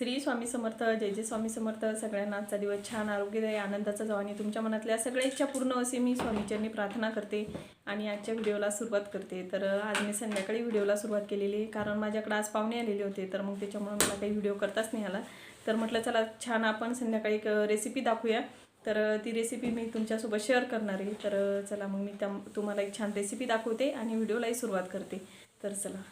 श्री स्वामी समर्थ जय जय स्वामी समर्थ. सगळ्यांना आजचा दिवस छान आरोग्यदायी आनंदाचा जावा आणि तुमच्या मनातल्या सगळ्या इच्छा पूर्ण असे मी स्वामीचरणी प्रार्थना करते आणि आजच्या व्हिडिओला सुरुवात करते. तर आज मी संध्याकाळी व्हिडिओला सुरुवात केलेली आहे. कारण माझ्याकडे आज पाहुणे आलेले होते तर मग त्याच्यामुळे मला काही व्हिडिओ करताच नाही आला. तर म्हटलं चला छान आपण संध्याकाळी एक रेसिपी दाखवूया. तर ती रेसिपी मी तुमच्यासोबत शेअर करणार आहे. तर चला मग मी त्या तुम्हाला एक छान रेसिपी दाखवते आणि व्हिडिओलाही सुरुवात करते. तर चला.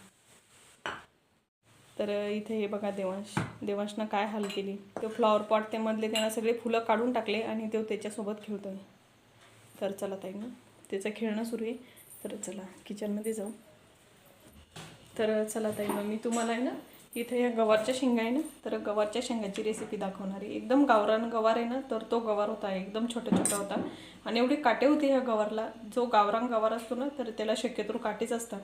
तर इथे हे बघा देवांश. देवांशनं काय हाल केली? तो फ्लॉवर पॉट ते मधले त्यांना सगळे फुलं काढून टाकले आणि तो त्याच्यासोबत खेळतोय. तर चला ताई ना त्याचं खेळणं सुरू आहे. तर चला किचनमध्ये जाऊ. तर चला ताई मग मी तुम्हाला आहे ना इथे या गवारच्या शेंगा आहे ना तर गवारच्या शेंगाची रेसिपी दाखवणार आहे. एकदम गावरान गवार आहे ना तर तो गवार होता एकदम छोटा छोटा होता. आणि एवढे काटे होते ह्या गवारला. जो गावरान गवार असतो ना तर त्याला शक्यतो काटेच असतात.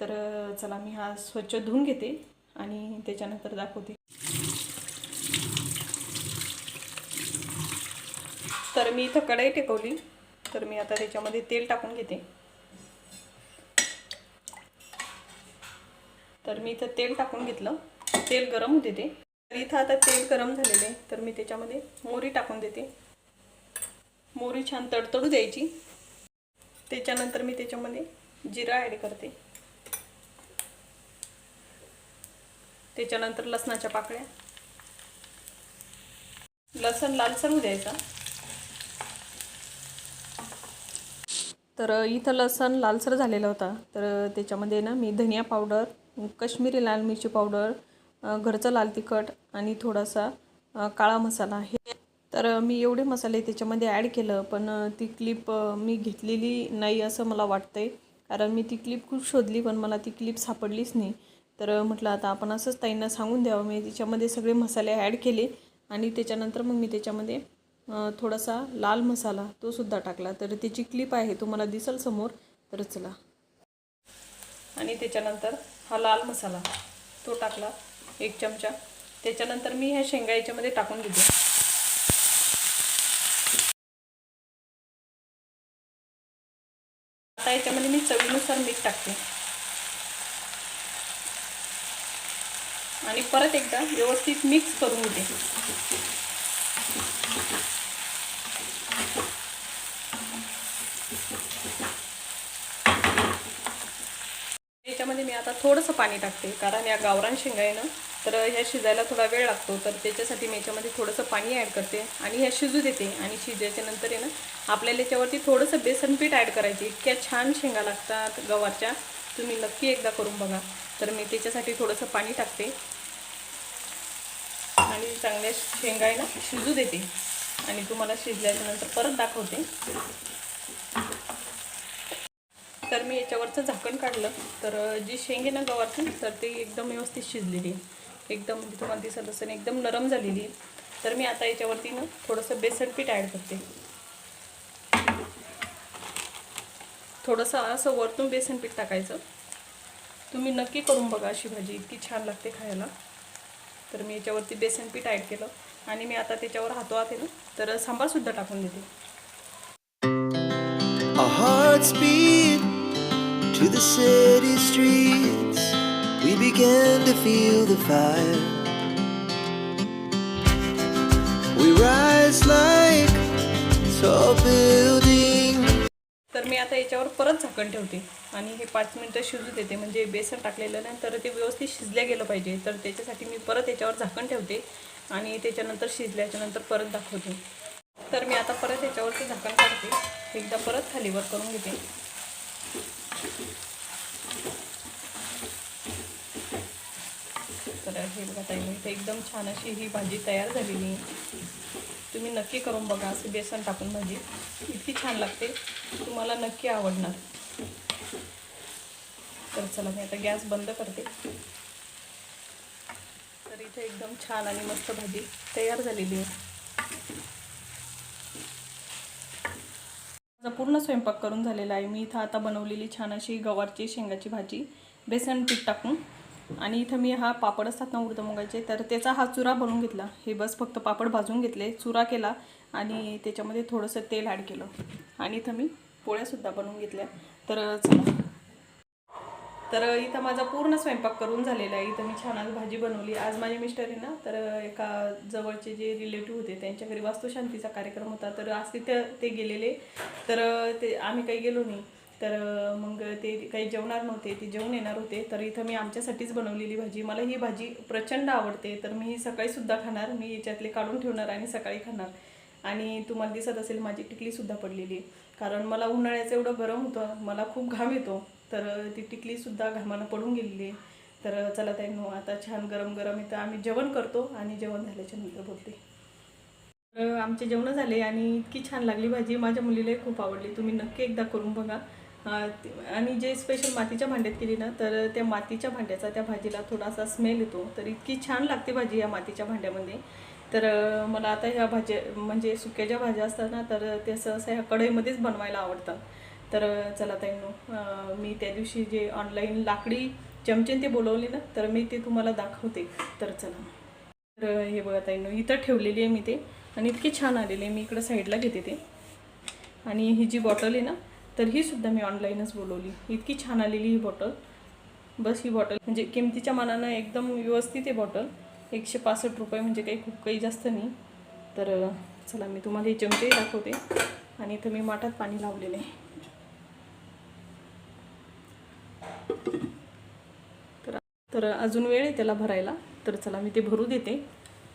तर चला मी हा स्वच्छ धुवून घेते. आणि त्याच्यानंतर दाखवते. तर मी इथं कढई टेकवली. तर मी आता त्याच्यामध्ये तेल टाकून घेते. तर मी इथं तेल टाकून घेतलं. तेल गरम होते ते. तर इथं आता तेल गरम झालेले आहे. तर मी त्याच्यामध्ये मोरी टाकून देते. मोरी छान तडतडू द्यायची. त्याच्यानंतर मी त्याच्यामध्ये जिरा ॲड करते. त्याच्यानंतर लसणाच्या पाकळ्या. लसण लालसर होऊ द्यायचा तर इथं लसण लालसर झालेला होता. तर त्याच्यामध्ये ना मी धनिया पावडर कश्मीरी लाल मिरची पावडर घरचं लाल तिखट आणि थोडासा काळा मसाला हे तर मी एवढे मसाले त्याच्यामध्ये ॲड केलं पण ती क्लिप मी घेतलेली नाही असं मला वाटतंय. कारण मी ती क्लिप खूप शोधली पण मला ती क्लिप सापडलीच नाही. तर म्हटलं आता आपण असंच ताईंना सांगून द्यावं. मी त्याच्यामध्ये सगळे मसाले ॲड केले आणि त्याच्यानंतर मग मी त्याच्यामध्ये थोडासा लाल मसाला तो सुद्धा टाकला. तर त्याची क्लिप आहे तुम्हाला दिसल समोर तर चला. आणि त्याच्यानंतर हा लाल मसाला तो टाकला एक चमचा. त्याच्यानंतर मी ह्या शेंगा याच्यामध्ये टाकून घेते. आता याच्यामध्ये मी चवीनुसार मीठ टाकते. आणि परत एकदा व्यवस्थित मिक्स करून घे याच्यामध्ये मी आता थोडंसं पाणी टाकते कारण या गावरान शेंगा आहे ना तर ह्या शिजायला थोडा वेळ लागतो तर त्याच्यासाठी मी याच्यामध्ये थोडंसं पाणी ॲड करते आणि ह्या शिजू देते. आणि शिजायच्या नंतर आहे ना आपल्याला याच्यावरती थोडंसं बेसन पीठ ॲड करायचे. इतक्या छान शेंगा लागतात गवारच्या तुम्ही नक्की एकदा करून बघा. तर मी त्याच्यासाठी थोडंसं पाणी टाकते. चांगल्या शेंगायला शिजू देते. आणि तुम्हाला शिजल्याच्या नंतर परत दाखवते. तर मी याच्यावरचं झाकण काढलं. तर जी शेंगे ना गवारची तर ती एकदम व्यवस्थित शिजलेली. एकदम म्हणजे तुम्हाला दिसत असेल एकदम नरम झालेली. तर मी आता याच्यावरती ना थोडंसं बेसन पीठ ॲड करते. थोडंसं असं वरतून बेसन पीठ टाकायचं. तुम्ही नक्की करून बघा अशी भाजी. इतकी छान लागते खायला. तर मी याच्यावरती बेसन पीठ ॲड केलं आणि मी आता त्याच्यावर हातो आथे ना तर सांबारसुद्धा टाकून देते. हॉट स्पीड टू मी आता याच्यावर परत झाकण ठेवते. आणि हे पाच मिनटं शिजू देते. म्हणजे बेसन टाकलेलं नाही तर ते व्यवस्थित शिजल्या गेलं पाहिजे. तर त्याच्यासाठी मी परत याच्यावर झाकण ठेवते. आणि त्याच्यानंतर शिजल्याच्यानंतर परत दाखवते. तर मी आता परत याच्यावरती झाकण काढते. एकदा परत खालीवर करून घेते. तर हे बघा ताई इथे एकदम छान अशी ही भाजी तयार झालेली आहे. तुम्ही नक्की करून बघा असं बेसन टाकून भाजी. इतकी छान लागते. तुम्हाला नक्की आवडणार. तर चला मी आता गॅस बंद करते. तर इथे एकदम छान आणि मस्त भाजी तयार झालेली आहे. माझा पूर्ण स्वयंपाक करून झालेला आहे. मी इथं आता बनवलेली छान अशी गवारची शेंगाची भाजी. बेसन पीठ टाकून. आणि इथं मी हा पापड असतात ना उडतं मुगाचे तर त्याचा हा चुरा बनवून घेतला. हे बस फक्त पापड भाजून घेतले चुरा केला आणि त्याच्यामध्ये थोडंसं तेल ॲड केलं. आणि इथं मी पोळ्यासुद्धा बनवून घेतल्या. तर चला. तर इथं माझा पूर्ण स्वयंपाक करून झालेला आहे. इथं मी छान आज भाजी बनवली. आज माझे मिस्टर आहे ना तर एका जवळचे जे रिलेटिव्ह होते त्यांच्या घरी वास्तुशांतीचा कार्यक्रम होता. तर आज तिथं ते गेलेले. तर ते आम्ही काही गेलो नाही. तर मग ते काही जेवणार नव्हते ते जेवण येणार होते. तर इथं मी आमच्यासाठीच बनवलेली भाजी. मला ही भाजी प्रचंड आवडते. तर मी ही सकाळीसुद्धा खाणार. मी याच्यातले काढून ठेवणार आणि सकाळी खाणार. आणि तुम्हाला दिसत असेल माझी टिकलीसुद्धा पडलेली. आहे कारण मला उन्हाळ्याचं एवढं गरम होतं. मला खूप घाम येतो. तर ती टिकलीसुद्धा घामानं पडून गेलेली तर चला ताईंनो आता छान गरम गरम इथं आम्ही जेवण करतो आणि जेवण झाल्याच्यानंतर बोलते. तर आमचे जेवणं झाले आणि इतकी छान लागली भाजी. माझ्या मुलीलाही खूप आवडली. तुम्ही नक्की एकदा करून बघा. आणि जे स्पेशल मातीच्या भांड्यात केली ना तर त्या मातीच्या भांड्याचा त्या भाजीला थोडासा स्मेल येतो. तर इतकी छान लागते भाजी या मातीच्या भांड्यामध्ये. तर मला आता ह्या भाज्या म्हणजे सुक्या ज्या भाज्या असतात ना तर ते सहसा ह्या कढईमध्येच बनवायला आवडतात तर चला ताईनो मी त्या दिवशी जे ऑनलाईन लाकडी चमचेन ते बोलवले ना तर मी ते तुम्हाला दाखवते. तर चला. तर हे बघा ताईंनो इथं ठेवलेली आहे मी ते. आणि इतकी छान आलेली आहे मी इकडं साईडला घेते ते. आणि ही जी बॉटल आहे ना तर ही सुद्धा मी ऑनलाईनच बोलवली. इतकी छान आलेली ही बॉटल बस ही बॉटल म्हणजे किमतीच्या मानानं एकदम व्यवस्थित आहे बॉटल एकशे पासष्ट रुपये म्हणजे काही खूप काही जास्त नाही. तर चला मी तुम्हाला हे चमचेही दाखवते. आणि इथं मी माठात पाणी लावलेलं आहे. तर तर अजून वेळ आहे त्याला भरायला. तर चला मी ते भरू देते.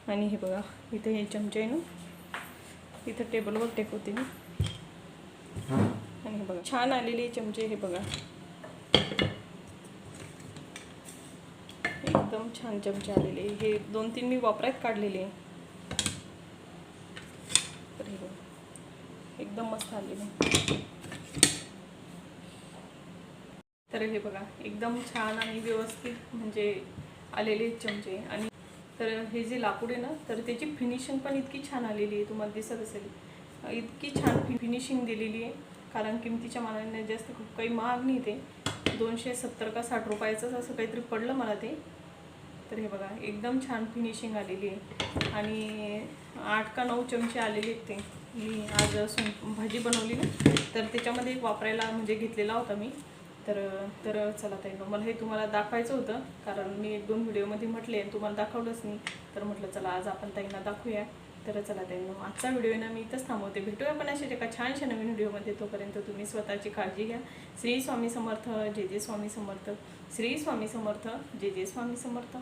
आणि हे बघा इथे हे चमचे आहे ना. इथं टेबलवर टेकवते मी. आणि हे बघा. छान आलेले चमचे हे बघा. एकदम छान चमचे आलेले हे दोन तीन मी वापरात काढलेले आहे. तर हे बघा. एकदम मस्त आलेले तर हे बघा एकदम छान आणि व्यवस्थित म्हणजे आलेले चमचे. आणि तर हे जे लाकूड आहे ना तर त्याची फिनिशिंग पण इतकी छान आलेली आहे. तुम्हाला दिसत असेल. इतकी छान फिनिशिंग दिलेली आहे. कारण किमतीच्या मानाने जास्त खूप काही महाग नाही ते. दोनशे सत्तर का साठ रुपयाचंच असं काहीतरी पडलं मला ते. तर हे बघा एकदम छान फिनिशिंग आलेली आहे. आणि आठ का नऊ चमचे आलेले आहेत ते. मी आज स्वयं भाजी बनवली ना तर त्याच्यामध्ये एक वापरायला म्हणजे घेतलेला होता मी. तर तर चला ताई मला हे तुम्हाला दाखवायचं होतं. कारण मी एक दोन व्हिडिओमध्ये म्हटले आणि तुम्हाला दाखवलंच नाही. तर म्हटलं चला आज आपण ताईंना दाखवूया. तर चला ताईंनो आजचा व्हिडिओ ना मी इथंच थांबवते. भेटूया पण अशाच एका छानशा नवीन व्हिडिओमध्ये. तोपर्यंत तुम्ही स्वतःची काळजी घ्या. श्री स्वामी समर्थ जे जे स्वामी समर्थ. श्री स्वामी समर्थ जे जे स्वामी समर्थ.